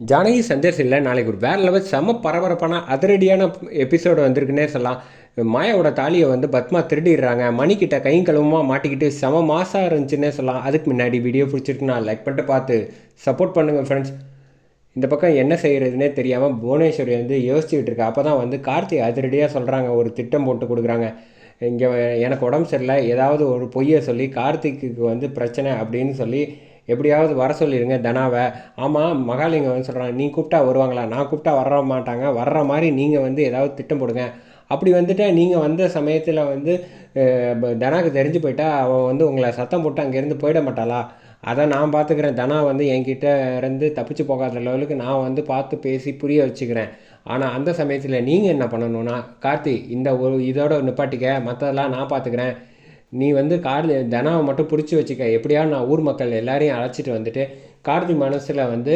ஜானகி சந்தேஷ் இல்லை நாளைக்கு ஒரு வேறு லெவல் செம பரபரப்பான அதிரடியான எபிசோடு வந்திருக்குன்னே சொல்லலாம். மாயாவோட தாலியை வந்து பத்மா திருடிடுறாங்க. மணிக்கிட்ட கையும் கழுவமாக மாட்டிக்கிட்டு செம மாசாக இருந்துச்சுன்னே சொல்லலாம். அதுக்கு முன்னாடி வீடியோ பிடிச்சிருக்குன்னா லைக் பண்ணிட்டு பார்த்து சப்போர்ட் பண்ணுங்கள் ஃப்ரெண்ட்ஸ் இந்த பக்கம் என்ன செய்கிறதுனே தெரியாமல் புவனேஸ்வரி வந்து யோசிச்சுக்கிட்டு இருக்கா. அப்போ தான் வந்து கார்த்தி அதிரடியாக சொல்கிறாங்க ஒரு திட்டம் போட்டு கொடுக்குறாங்க. இங்கே எனக்கு உடம்பு சரியில்லை. ஏதாவது ஒரு பொய்யை சொல்லி கார்த்திக்கு வந்து பிரச்சனை அப்படின்னு சொல்லி எப்படியாவது வர சொல்லிடுங்க தனாவை. ஆமாம் மகாலிங்கம் வந்து சொல்கிறாங்க நீ கூப்பிட்டா வருவாங்களா? நான் கூப்பிட்டா வர மாட்டாங்க. வர்ற மாதிரி நீங்கள் வந்து ஏதாவது திட்டம் போடுங்க. அப்படி வந்துட்டு நீங்கள் வந்த சமயத்தில் வந்து அஹ், தனாக்கு தெரிஞ்சு போயிட்டா அவன் வந்து உங்களை சத்தம் போட்டு அங்கேருந்து போயிட மாட்டாளா? அதை நான் பார்த்துக்கிறேன் தனா வந்து என்கிட்ட இருந்து தப்பிச்சு போகாத லெவலுக்கு நான் வந்து பார்த்து பேசி புரிய வச்சுக்கிறேன். ஆனால் அந்த சமயத்தில் நீங்கள் என்ன பண்ணணும்னா கார்த்தி இந்த ஒரு இதோட நிப்பாட்டிக்க. மற்றதெல்லாம் நான் பார்த்துக்கிறேன் நீ வந்து கார்த்தி தனாவை மட்டும் பிடிச்சி வச்சுக்க. எப்படியாவது நான் ஊர் மக்கள் எல்லாரையும் அழைச்சிட்டு வந்துட்டு கார்த்தி மனசில் வந்து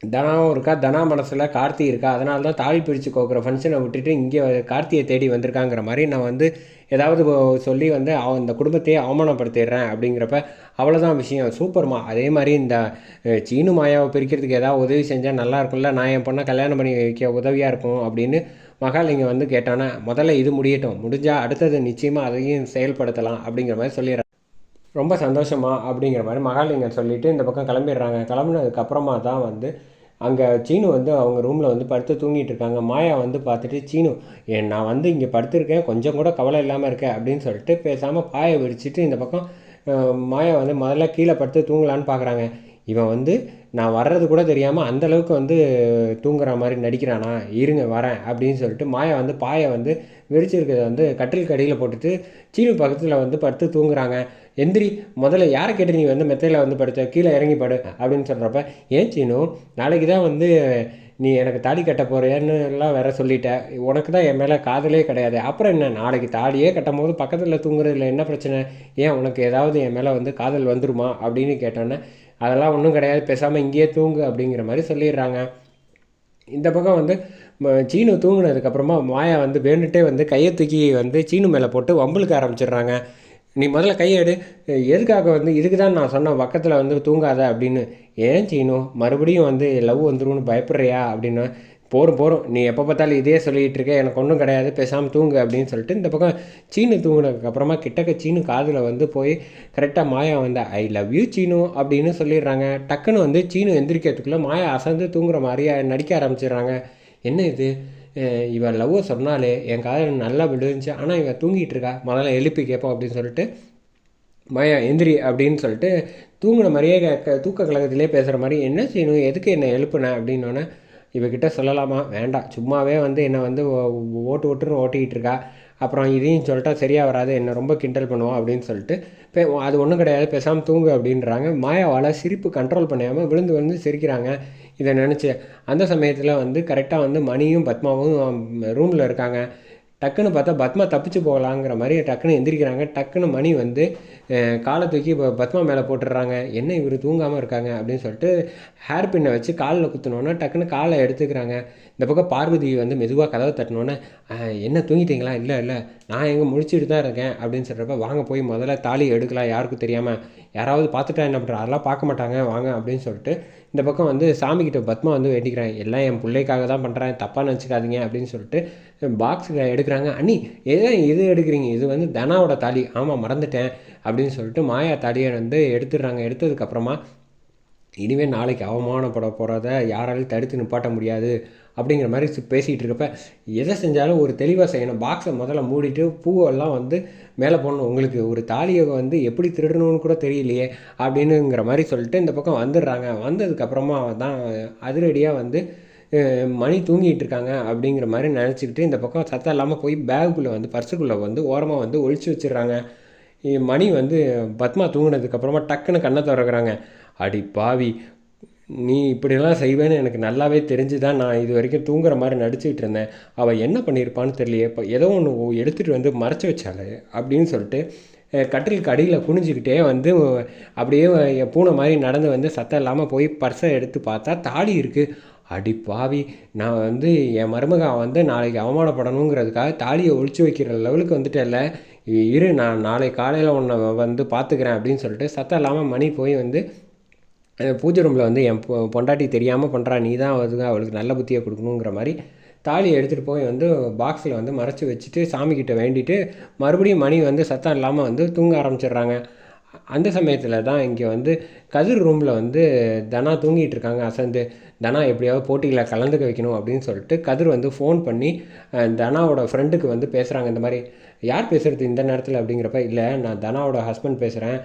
தனாவும் இருக்கா தனா மனசில் கார்த்தி இருக்கா? அதனால தான் தாலி பிரித்து கோக்குற ஃபங்க்ஷனை விட்டுட்டு இங்கே கார்த்தியை தேடி வந்திருக்காங்கிற மாதிரி நான் வந்து ஏதாவது சொல்லி வந்து அவ இந்த குடும்பத்தையே அவமானப்படுத்திடுறேன் அப்படிங்கிறப்ப அவ்வளோதான் விஷயம். சூப்பர்மா அதே மாதிரி இந்த சீனு மாயாவை பிரிக்கிறதுக்கு ஏதாவது உதவி செஞ்சால் நல்லா இருக்கும்ல. நான் என் பொண்ணை கல்யாணம் பண்ணி வைக்க உதவியாக இருக்கும் அப்படின்னு மகாலிங்கம் வந்து கேட்டானா முதல்ல இது முடியட்டும். முடிஞ்சால் அடுத்தது நிச்சயமாக அதையும் செயல்படுத்தலாம் அப்படிங்கிற மாதிரி சொல்லிடுறாங்க ரொம்ப சந்தோஷமா அப்படிங்கிற மாதிரி மகாலிங்கம் சொல்லிட்டு இந்த பக்கம் கிளம்பிடுறாங்க. கிளம்புனதுக்கப்புறமா தான் வந்து அங்கே சீனு வந்து அவங்க ரூமில் வந்து படுத்து தூங்கிட்டு இருக்காங்க. மாயா வந்து பார்த்துட்டு சீனு ஏன் நான் வந்து இங்கே படுத்திருக்கேன். கொஞ்சம் கூட கவலை இல்லாமல் இருக்கேன் அப்படின்னு சொல்லிட்டு பேசாமல் பாயை விரிச்சிட்டு இந்த பக்கம் மாயா வந்து முதல்ல கீழே படுத்து தூங்கலான்னு பார்க்குறாங்க இவன் வந்து நான் வர்றது கூட தெரியாமல் அந்தளவுக்கு வந்து தூங்குற மாதிரி நடிக்கிறானா இருங்க வரேன் அப்படின்னு சொல்லிட்டு மாயா வந்து பாயை வந்து விரிச்சிருக்கிறத வந்து கட்டில் கடியில் போட்டுட்டு சீனு பக்கத்தில் வந்து படுத்து தூங்குறாங்க. எந்திரி முதல்ல யாரை கேட்டு நீ வந்து மெத்தையில் வந்து படுத்த கீழே இறங்கி படு அப்படின்னு சொல்கிறப்ப ஏன் சீனு நாளைக்கு தான் வந்து நீ எனக்கு தாலி கட்ட போகிறேன்னு எல்லாம் வேற சொல்லிட்ட. உனக்கு தான் என் மேலே காதலே கிடையாது. அப்புறம் என்ன? நாளைக்கு தாலியே கட்டும் போது பக்கத்தில் தூங்குறதுல என்ன பிரச்சனை? ஏன் உனக்கு ஏதாவது என் மேலே வந்து காதல் வந்துருமா? அப்படின்னு கேட்டோன்னே அதெல்லாம் ஒன்றும் கிடையாது. பேசாமல் இங்கேயே தூங்கு அப்படிங்கிற மாதிரி சொல்லிடுறாங்க. இந்த பக்கம் வந்து சீனு தூங்கினதுக்கப்புறமா மாயா வந்து வேண்டுட்டே வந்து கையை தூக்கி வந்து சீனு மேலே போட்டு வம்பளுக்க ஆரம்பிச்சிடுறாங்க. நீ முதல்ல கையை எடு. எதுக்காக வந்து இதுக்கு தான் நான் சொன்ன பக்கத்தில் வந்து தூங்காத அப்படின்னு. ஏன் சீனு? மறுபடியும் வந்து லவ் வந்துரும்னு பயப்படுறியா அப்படின்னு போரும் போரும். நீ எப்போ பார்த்தாலும் இதே சொல்லிகிட்டு இருக்க எனக்கு ஒன்றும் கிடையாது பேசாமல் தூங்கு அப்படின்னு சொல்லிட்டு இந்த பக்கம் சீனு தூங்கினதுக்கப்புறமா கிட்டக்க சீனு காதில் வந்து போய் கரெக்டாக மாயா வந்து ஐ லவ் யூ சீனு அப்படின்னு சொல்லிடுறாங்க. டக்குன்னு வந்து சீனு எந்திரிக்கிறதுக்குள்ளே மாயா அசந்து தூங்குற மாதிரியே நடிக்க ஆரம்பிச்சிடுறாங்க. என்ன இது? அஹ் இவன் லவ்வை சொன்னாலே என் காதல் நல்லா விழுந்துச்சு ஆனால் இவன் தூங்கிட்டு இருக்கா? முதல்ல எழுப்பி கேட்போம் அப்படின்னு சொல்லிட்டு மாயா எந்திரி அப்படின்னு சொல்லிட்டு தூங்குன மாதிரியே தூக்க கழகத்திலே பேசுகிற மாதிரி என்ன செய்யணும் எதுக்கு என்னை எழுப்புன? அப்படின்னோடனே இவகிட்ட சொல்லலாமா? வேண்டாம். சும்மாவே வந்து என்னை வந்து ஓ- ஓட்டு ஓட்டுன்னு ஓட்டிக்கிட்டு இருக்கா. அப்புறம் இதையும் சொல்லிட்டா சரியாக வராது. என்னை ரொம்ப கிண்டல் பண்ணுவோம் அப்படின்னு சொல்லிட்டு பே அது ஒன்றும் கிடையாது. பேசாமல் தூங்கு அப்படின்றாங்க. மாயாவால் சிரிப்பு கண்ட்ரோல் பண்ணாமல் விழுந்து விழுந்து சிரிக்கிறாங்க. இதை நினச்சி அந்த சமயத்தில் வந்து கரெக்டாக வந்து மணியும் பத்மாவும் ரூமில் இருக்காங்க. டக்குன்னு பார்த்தா பத்மா தப்பிச்சு போகலாங்கிற மாதிரி டக்குன்னு எந்திரிக்கிறாங்க. டக்குன்னு மணி வந்து காலை தூக்கி இப்போ பத்மா மேலே போட்டுடுறாங்க. என்ன இவர் தூங்காமல் இருக்காங்க? அப்படின்னு சொல்லிட்டு ஹேர் பின்னை வச்சு காலில் குத்தினோன்னா டக்குன்னு காலை எடுத்துக்கிறாங்க. இந்த பக்கம் பார்வதி வந்து மெதுவாக கதவை தட்டினோன்னே என்ன தூங்கிட்டீங்களா? இல்லை இல்லை. நான் எங்கே முழிச்சிட்டு தான் இருக்கேன். அப்படின்னு சொல்கிறப்ப வாங்க போய் முதல்ல தாலி எடுக்கலாம். யாருக்கும் தெரியாமல் யாராவது பார்த்துட்டா என்ன பண்ணுறா அதெல்லாம் பார்க்க மாட்டாங்க. வாங்க. அப்படின்னு சொல்லிட்டு இந்த பக்கம் வந்து சாமிக்கிட்ட பத்மா வந்து வேண்டிக்கிறேன் எல்லாம் என் பிள்ளைக்காக தான் பண்ணுறேன் தப்பாக நினச்சிக்காதீங்க. அப்படின்னு சொல்லிட்டு பாக்ஸில் எடுக்கிறாங்க. அண்ணி ஏன் இது எடுக்கிறீங்க? இது வந்து தனாவோட தாலி. ஆமாம் மறந்துட்டேன். அப்படின்னு சொல்லிட்டு மாயா தாலியை வந்து எடுத்துடுறாங்க. எடுத்ததுக்கப்புறமா இனிமேல் நாளைக்கு அவமானப்பட போகிறத யாராலையும் தடுத்து நிப்பாட்ட முடியாது. அப்படிங்கிற மாதிரி பேசிகிட்டு இருக்கப்ப எதை செஞ்சாலும் ஒரு தெளிவாக செய்யணும். பாக்ஸை முதல்ல மூடிட்டு பூவெல்லாம் வந்து மேலே போடணும். உங்களுக்கு ஒரு தாலியை வந்து எப்படி திருடணும்னு கூட தெரியலையே அப்படின்னுங்கிற மாதிரி சொல்லிட்டு இந்த பக்கம் வந்துடுறாங்க. வந்ததுக்கப்புறமா தான் அதிரடியாக வந்து மணி தூங்கிட்டு இருக்காங்க அப்படிங்கிற மாதிரி நினச்சிக்கிட்டு இந்த பக்கம் சத்தம் இல்லாமல் போய் பேகுக்குள்ளே வந்து பர்ஸுக்குள்ளே வந்து ஓரமாக வந்து ஒழிச்சு வச்சிடுறாங்க. மணி வந்து பத்மா தூங்கினதுக்கப்புறமா டக்குன்னு கண்ணை திறக்கிறாங்க. அடி பாவி நீ இப்படியெல்லாம் செய்வேன்னு எனக்கு நல்லாவே தெரிஞ்சு தான் நான் இது வரைக்கும் தூங்குற மாதிரி நடிச்சுக்கிட்டு இருந்தேன். அவள் என்ன பண்ணியிருப்பான்னு தெரியலையே. இப்போ ஏதோ ஒன்று எடுத்துகிட்டு வந்து மறைச்சி வச்சாலே அப்படின்னு சொல்லிட்டு கட்டிலுக்கு அடியில் குனிஞ்சிக்கிட்டே வந்து அப்படியே என் பூனை மாதிரி நடந்து வந்து சத்தம் இல்லாமல் போய் பர்ஸை எடுத்து பார்த்தா தாலி இருக்குது அடி பாவி நான் வந்து என் மருமக வந்து நாளைக்கு அவமானப்படணுங்கிறதுக்காக தாலியை ஒழிச்சு வைக்கிற லெவலுக்கு வந்துட்டேல்ல. இரு நான் நாளை காலையில் உன்னை வந்து பார்த்துக்கிறேன் அப்படின்னு சொல்லிட்டு சத்தம் இல்லாமல் மணி போய் வந்து பூஜை ரூமில் வந்து என் பொ பொண்டாட்டி தெரியாமல் பண்ணுறா நீ தான் வந்து அவளுக்கு நல்ல புத்தியை கொடுக்கணுங்கிற மாதிரி தாலியை எடுத்துகிட்டு போய் வந்து பாக்ஸில் வந்து மறைச்சி வச்சுட்டு சாமிக்கிட்ட வேண்டிட்டு மறுபடியும் மணி வந்து சத்தம் இல்லாமல் வந்து தூங்க ஆரம்பிச்சிடுறாங்க. அந்த சமயத்தில் தான் இங்கே வந்து கதிர் ரூமில் வந்து தனா தூங்கிட்டு இருக்காங்க அசந்து. தனா எப்படியாவது போட்டியில் கலந்துக்க வைக்கணும் அப்படின்னு சொல்லிட்டு கதிர் வந்து ஃபோன் பண்ணி தனாவோட ஃப்ரெண்டுக்கு வந்து பேசுகிறாங்க இந்த மாதிரி யார் பேசுகிறது இந்த நேரத்தில்? அப்படிங்கிறப்ப இல்லை நான் தனாவோட ஹஸ்பண்ட் பேசுகிறேன்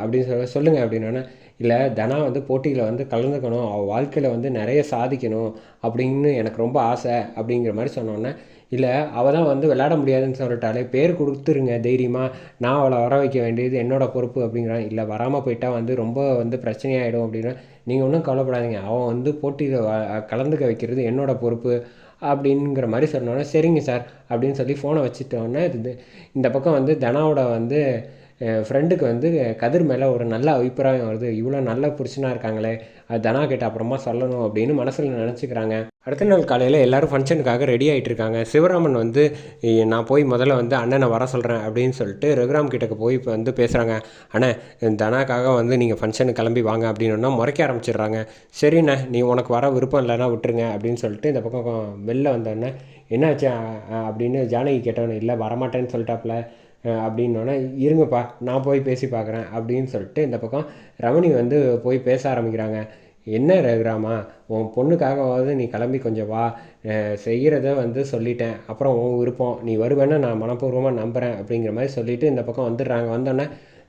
அப்படின்னு சொல்ல சொல்லுங்கள் அப்படின்னோடனே இல்லை தனா வந்து போட்டியில் வந்து கலந்துக்கணும் அவள் வாழ்க்கையில் வந்து நிறைய சாதிக்கணும் அப்படின்னு எனக்கு ரொம்ப ஆசை அப்படிங்கிற மாதிரி சொன்னோன்னே இல்லை அவள் தான் வந்து விளையாட முடியாதுன்னு சொல்லிட்டாலே பேர் கொடுத்துருங்க தைரியமாக நான் அவளை வர வைக்க வேண்டியது என்னோட பொறுப்பு அப்படிங்கிறான் இல்லை வராமல் போயிட்டா வந்து ரொம்ப வந்து பிரச்சனையாயிடும் அப்படின்னா நீங்கள் ஒன்றும் கவலைப்படாதீங்க. அவன் வந்து போட்டியில் கலந்துக்க வைக்கிறது என்னோட பொறுப்பு அப்படிங்கிற மாதிரி சொன்னோன்னே சரிங்க சார் அப்படின்னு சொல்லி ஃபோனை வச்சுட்டோன்னே இது இந்த பக்கம் வந்து தனாவோட வந்து ஃப்ரெண்டுக்கு வந்து கதிர் மேலே ஒரு நல்ல அபிப்பிராயம் வருது. இவ்வளோ நல்ல புருஷனாக இருக்காங்களே அது தனா கிட்ட அப்புறமா சொல்லணும் அப்படின்னு மனசில் நினச்சிக்கிறாங்க. அடுத்த நாள் காலையில் எல்லாரும் ஃபங்க்ஷனுக்காக ரெடி ஆகிட்டு இருக்காங்க. சிவராமன் வந்து நான் போய் முதல்ல வந்து அண்ணனை வர சொல்கிறேன் அப்படின்னு சொல்லிட்டு ரகுராம் கிட்டக்கு போய் இப்போ வந்து பேசுகிறாங்க அண்ணே தனாக்காக வந்து நீங்கள் ஃபங்க்ஷனுக்கு கிளம்பி வாங்க அப்படின்னா முறைக்க ஆரம்பிச்சிடுறாங்க. சரிண்ணே நீ உனக்கு வர விருப்பம் இல்லைன்னா விட்டுருங்க அப்படின்னு சொல்லிட்டு இந்த பக்கம் வெளில வந்தோடனே என்னாச்சு? அப்படின்னு ஜானகி கேட்டவனே இல்லை வரமாட்டேன்னு சொல்லிட்டாப்புல அப்படின்னோடனே இருங்கப்பா நான் போய் பேசி பார்க்குறேன் அப்படின்னு சொல்லிட்டு இந்த பக்கம் ரமணி வந்து போய் பேச ஆரம்பிக்கிறாங்க. என்ன ரகுராமா உன் பொண்ணுக்காகவாவது நீ கிளம்பி கொஞ்சம் வா. செய்கிறத வந்து சொல்லிட்டேன். அப்புறம் உன் விருப்பம். நீ வருவேன்னு நான் மனப்பூர்வமாக நம்புகிறேன் அப்படிங்கிற மாதிரி சொல்லிவிட்டு இந்த பக்கம் வந்துடுறாங்க. வந்தோடனே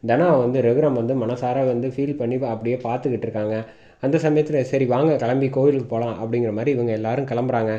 தனா வந்து ரகுராம் வந்து மனசார வந்து ஃபீல் பண்ணி அப்படியே பார்த்துக்கிட்டு இருக்காங்க. அந்த சமயத்தில் சரி வாங்க கிளம்பி கோவிலுக்கு போகலாம் அப்படிங்கிற மாதிரி இவங்க எல்லாரும் கிளம்புறாங்க.